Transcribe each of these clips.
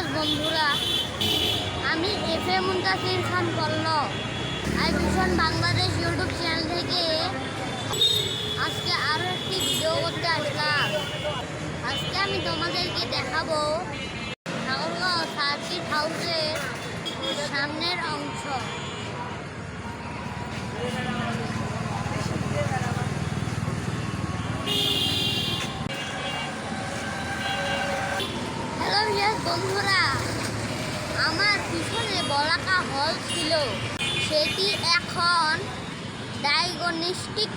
Viewers বন্ধুরা, আমি F A Muntasir Khan পল্ল আই ভীষণ বাংলাদেশ ইউটিউব চ্যানেল থেকে আজকে আরও একটি ভিডিও করতে আসলাম। আজকে আমি তোমাদেরকে দেখাবো সার্কিট হাউসের সামনের অংশ। বন্ধুরা, আমার পিছনে বলাকা হল ছিল। সেটি এখন ডায়াগনস্টিক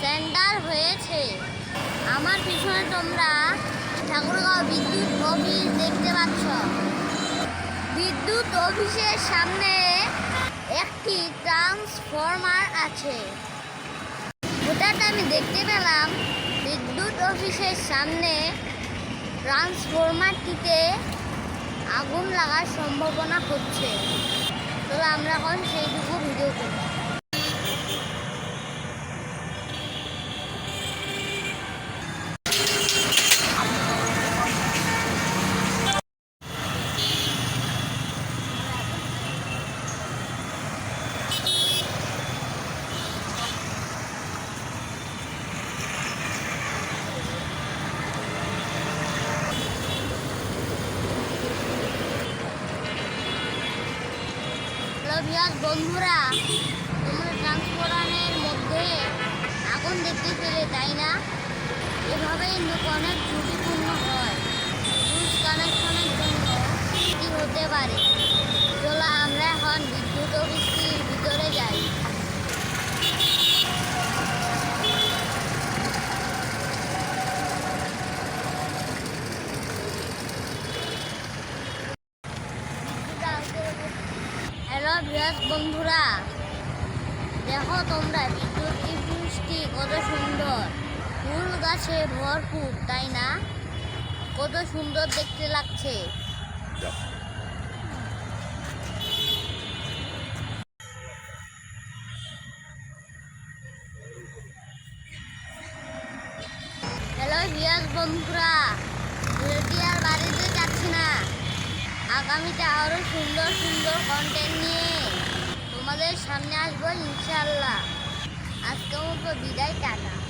সেন্টার হয়েছে। আমার পিছনে তোমরা ঠাকুরগাঁও বিদ্যুৎ অফিস দেখতে পাচ্ছ। বিদ্যুৎ অফিসের সামনে একটি ট্রান্সফরমার আছে। হঠাৎ আমি দেখতে পেলাম বিদ্যুৎ অফিসের সামনে ট্রান্সফরমারটিতে আগুন লাগার সম্ভাবনা হচ্ছে। তবে আমরা এখন সেইটুকু ভিডিও করি হ্যালো ভিয়াস বন্ধুরা, তোমরা ট্রান্সফরমারের মধ্যে আগুন দেখতে পেলে, তাই না? এভাবেই অনেক ঝুঁকিপূর্ণ হয়। বিরাজ বন্ধুরা। দেখো তোমরা, বিদ্যুৎ ইফিউজটি কত সুন্দর। ফুল গাছে ভরপুর, তাই না? কত সুন্দর দেখতে লাগছে। হ্যালো বিরাজ বন্ধুরা। ভিডিওটি আর বাড়িতে যাচ্ছি না। আগামীতে আরও সুন্দর সুন্দর কন্টেন্ট নিয়ে তোমাদের সামনে আসব ইনশাল্লাহ আজকে মতো বিদায় টাটা।